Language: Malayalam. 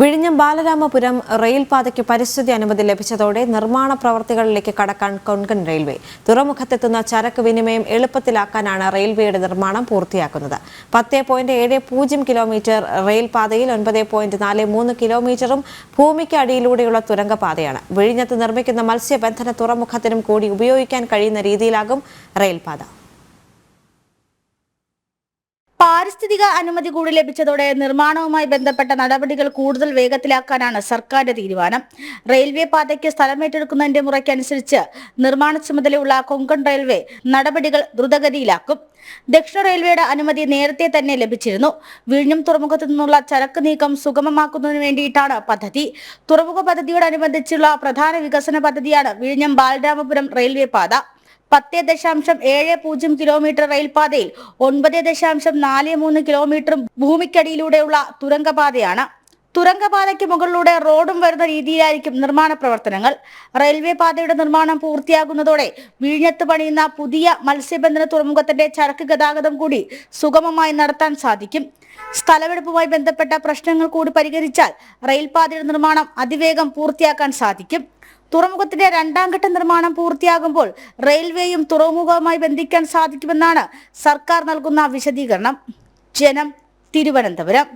വിഴിഞ്ഞം ബാലരാമപുരം റെയിൽപാതയ്ക്ക് പരിസ്ഥിതി അനുമതി ലഭിച്ചതോടെ നിർമ്മാണ പ്രവർത്തികളിലേക്ക് കടക്കാൻ കൊങ്കൺ റെയിൽവേ. തുറമുഖത്തെത്തുന്ന ചരക്ക് വിനിമയം എളുപ്പത്തിലാക്കാനാണ് റെയിൽവേയുടെ നിർമ്മാണം പൂർത്തിയാക്കുന്നത്. പത്ത് പോയിന്റ് ഏഴ് പൂജ്യം കിലോമീറ്റർ റെയിൽപാതയിൽ ഒൻപത് പോയിന്റ് നാല് മൂന്ന് കിലോമീറ്ററും ഭൂമിക്ക് അടിയിലൂടെയുള്ള തുരങ്കപാതയാണ്. വിഴിഞ്ഞത്ത് നിർമ്മിക്കുന്ന മത്സ്യബന്ധന തുറമുഖത്തിനും കൂടി ഉപയോഗിക്കാൻ കഴിയുന്ന രീതിയിലാകും റെയിൽപാത. പാരിസ്ഥിതിക അനുമതി കൂടി ലഭിച്ചതോടെ നിർമ്മാണവുമായി ബന്ധപ്പെട്ട നടപടികൾ കൂടുതൽ വേഗത്തിലാക്കാനാണ് സർക്കാരിന്റെ തീരുമാനം. റെയിൽവേ പാതയ്ക്ക് സ്ഥലമേറ്റെടുക്കുന്നതിന്റെ മുറയ്ക്കനുസരിച്ച് നിർമ്മാണ ചുമതലയുള്ള കൊങ്കൺ റെയിൽവേ നടപടികൾ ദ്രുതഗതിയിലാക്കും. ദക്ഷിണ റെയിൽവേയുടെ അനുമതി നേരത്തെ തന്നെ ലഭിച്ചിരുന്നു. വിഴിഞ്ഞം തുറമുഖത്തു നിന്നുള്ള ചരക്ക് നീക്കം സുഗമമാക്കുന്നതിന് വേണ്ടിയിട്ടാണ് പദ്ധതി. തുറമുഖ പദ്ധതിയോടനുബന്ധിച്ചുള്ള പ്രധാന വികസന പദ്ധതിയാണ് വിഴിഞ്ഞം ബാലരാമപുരം റെയിൽവേ പാത. പത്ത് ദശാംശം ഏഴ് പൂജ്യം കിലോമീറ്റർ റെയിൽപാതയിൽ ഒൻപത് ദശാംശം നാല് മൂന്ന് കിലോമീറ്ററും ഭൂമിക്കടിയിലൂടെയുള്ള തുരങ്കപാതയാണ്. തുരങ്കപാതയ്ക്ക് മുകളിലൂടെ റോഡും വരുന്ന രീതിയിലായിരിക്കും നിർമ്മാണ പ്രവർത്തനങ്ങൾ. റെയിൽവേ പാതയുടെ നിർമ്മാണം പൂർത്തിയാകുന്നതോടെ വിഴിഞ്ഞത്ത് പണിയുന്ന പുതിയ മത്സ്യബന്ധന തുറമുഖത്തിന്റെ ചരക്ക് ഗതാഗതം കൂടി സുഗമമായി നടത്താൻ സാധിക്കും. സ്ഥലമെടുപ്പുമായി ബന്ധപ്പെട്ട പ്രശ്നങ്ങൾ കൂടി പരിഹരിച്ചാൽ റെയിൽപാതയുടെ നിർമ്മാണം അതിവേഗം പൂർത്തിയാക്കാൻ സാധിക്കും. തുറമുഖത്തിന്റെ രണ്ടാം ഘട്ട നിർമ്മാണം പൂർത്തിയാകുമ്പോൾ റെയിൽവേയും തുറമുഖവുമായി ബന്ധിക്കാൻ സാധിക്കുമെന്നാണ് സർക്കാർ നൽകുന്ന വിശദീകരണം. ജനം തിരുവനന്തപുരം.